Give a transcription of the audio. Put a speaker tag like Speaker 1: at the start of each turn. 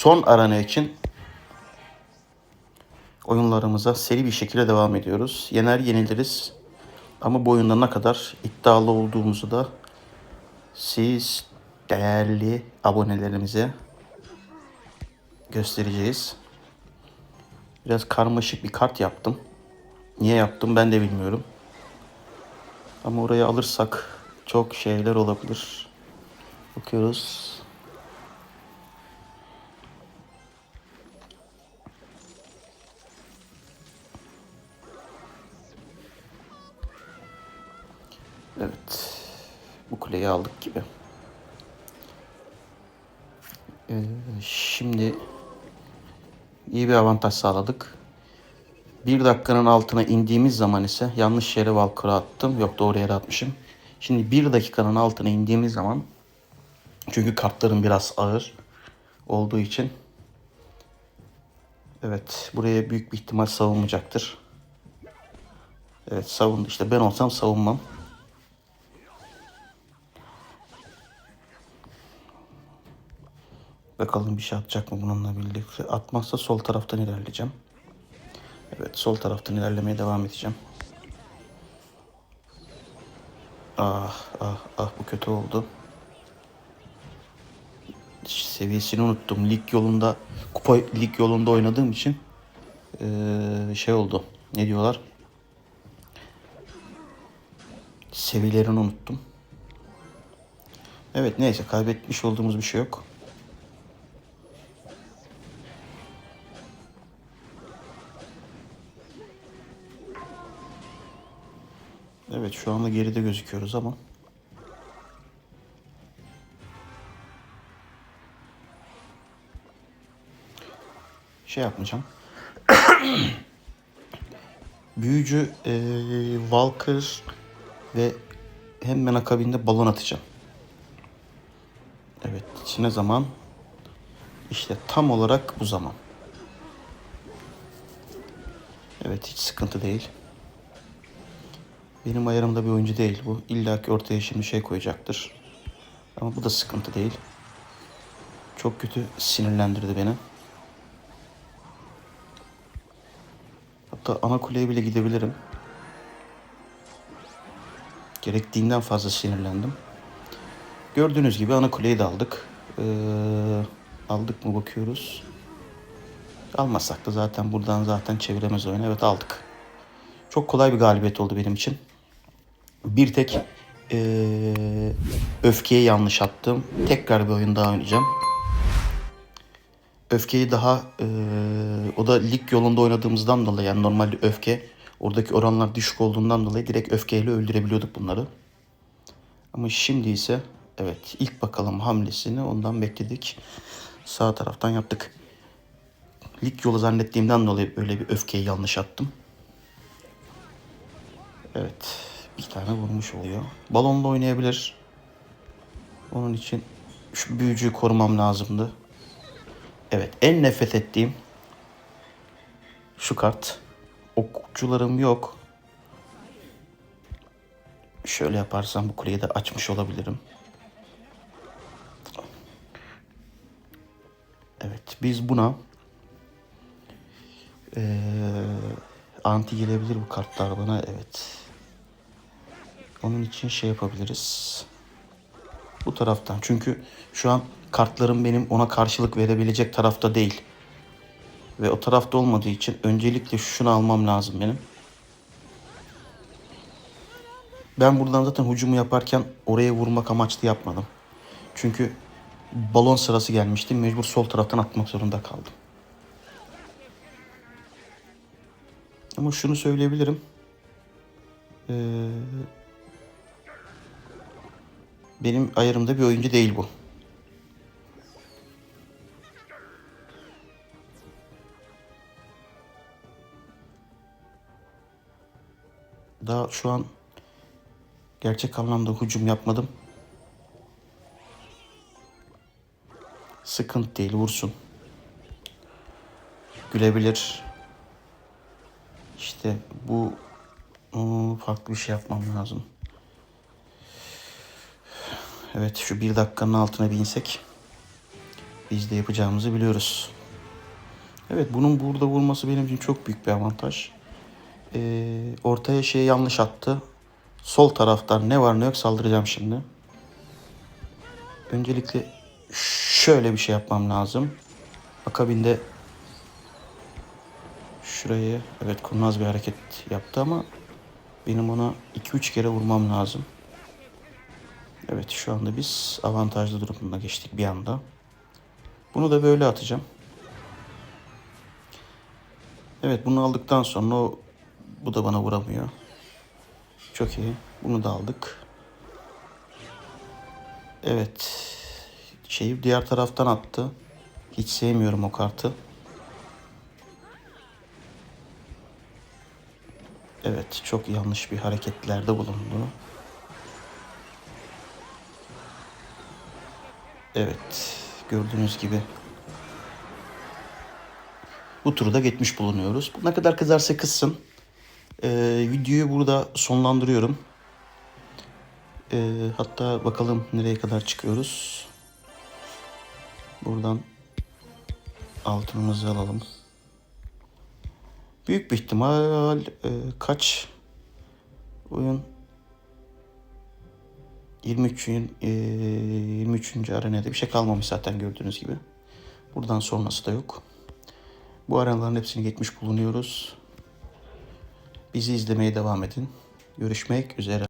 Speaker 1: Son arana için oyunlarımıza seri bir şekilde devam ediyoruz. Yener yeniliriz. Ama bu oyunda ne kadar iddialı olduğumuzu da siz değerli abonelerimize göstereceğiz. Biraz karmaşık bir kart yaptım. Niye yaptım ben de bilmiyorum. Ama oraya alırsak çok şeyler olabilir. Bakıyoruz. Evet. Bu kuleyi aldık gibi. Ee, şimdi iyi bir avantaj sağladık. Bir dakikanın altına indiğimiz zaman ise yanlış yere Valkyr'a attım. Yok doğru yere atmışım. Şimdi bir dakikanın altına indiğimiz zaman çünkü kartlarım biraz ağır olduğu için evet buraya büyük bir ihtimal savunmayacaktır. Evet savundu. İşte ben olsam savunmam. Bakalım bir şey atacak mı bununla birlikte. Atmazsa sol taraftan ilerleyeceğim. Evet sol taraftan ilerlemeye devam edeceğim. Ah ah ah bu kötü oldu. Seviyesini unuttum. Lig yolunda kupa lig yolunda oynadığım için eee, şey oldu. Ne diyorlar? Seviyelerini unuttum. Evet neyse kaybetmiş olduğumuz bir şey yok. Evet şu anda geride gözüküyoruz ama. Şey yapmayacağım. Büyücü eee Walker ve hemen akabinde balon atacağım. Evet ne zaman? İşte tam olarak bu zaman. Evet hiç sıkıntı değil. Benim ayarımda bir oyuncu değil bu. İlla ki ortaya şimdi şey koyacaktır. Ama bu da sıkıntı değil. Çok kötü sinirlendirdi beni. Hatta ana kuleye bile gidebilirim. Gerektiğinden fazla sinirlendim. Gördüğünüz gibi ana kuleyi de aldık. Ee, aldık mı bakıyoruz. Almasak da zaten buradan zaten çeviremez oyunu. Evet aldık. Çok kolay bir galibiyet oldu benim için. Bir tek eee öfkeyi yanlış attım. Tekrar bir oyun daha oynayacağım. Öfkeyi daha eee, o da lig yolunda oynadığımızdan dolayı yani normalde öfke oradaki oranlar düşük olduğundan dolayı direkt öfkeyle öldürebiliyorduk bunları. Ama şimdi ise evet ilk bakalım hamlesini ondan bekledik. Sağ taraftan yaptık. Lig yolu zannettiğimden dolayı böyle bir öfkeyi yanlış attım. Evet. Bir tane vurmuş oluyor. Balonla oynayabilir. Onun için şu büyücüyü korumam lazımdı. Evet. En nefret ettiğim şu kart. Okçularım yok. Şöyle yaparsam bu kuleyi de açmış olabilirim. Evet. Biz buna eee anti gelebilir bu kartlar bana. Evet. Onun için şey yapabiliriz. Bu taraftan. Çünkü şu an kartlarım benim ona karşılık verebilecek tarafta değil. Ve o tarafta olmadığı için öncelikle şunu almam lazım benim. Ben buradan zaten hücumu yaparken oraya vurmak amaçlı yapmadım. Çünkü balon sırası gelmişti. Mecbur sol taraftan atmak zorunda kaldım. Ama şunu söyleyebilirim. Ee, benim ayarımda bir oyuncu değil bu. Daha şu an gerçek anlamda hücum yapmadım. Sıkıntı değil vursun. Gülebilir. İşte bu ıı, farklı bir şey yapmam lazım. Evet şu bir dakikanın altına bir insek. Biz de yapacağımızı biliyoruz. Evet bunun burada vurması benim için çok büyük bir avantaj. Ee, ortaya şey yanlış attı. Sol taraftan ne var ne yok saldıracağım şimdi. Öncelikle şöyle bir şey yapmam lazım. Akabinde şurayı evet kurnaz bir hareket yaptı ama benim ona 2-3 kere vurmam lazım. Evet şu anda biz avantajlı durumuna geçtik bir anda. Bunu da böyle atacağım. Evet bunu aldıktan sonra o bu da bana vuramıyor. Çok iyi. Bunu da aldık. Evet. Şeyi diğer taraftan attı. Hiç sevmiyorum o kartı. Evet, çok yanlış bir hareketlerde bulundu. Evet, gördüğünüz gibi bu turu da geçmiş bulunuyoruz. Bu ne kadar kızarsa kızsın. Ee, videoyu burada sonlandırıyorum. Ee, hatta bakalım nereye kadar çıkıyoruz. Buradan altınımızı alalım. Büyük bir ihtimal e, kaç oyun 23. E, 23. arenada bir şey kalmamış zaten gördüğünüz gibi. Buradan sonrası da yok. Bu arenaların hepsini geçmiş bulunuyoruz. Bizi izlemeye devam edin. Görüşmek üzere.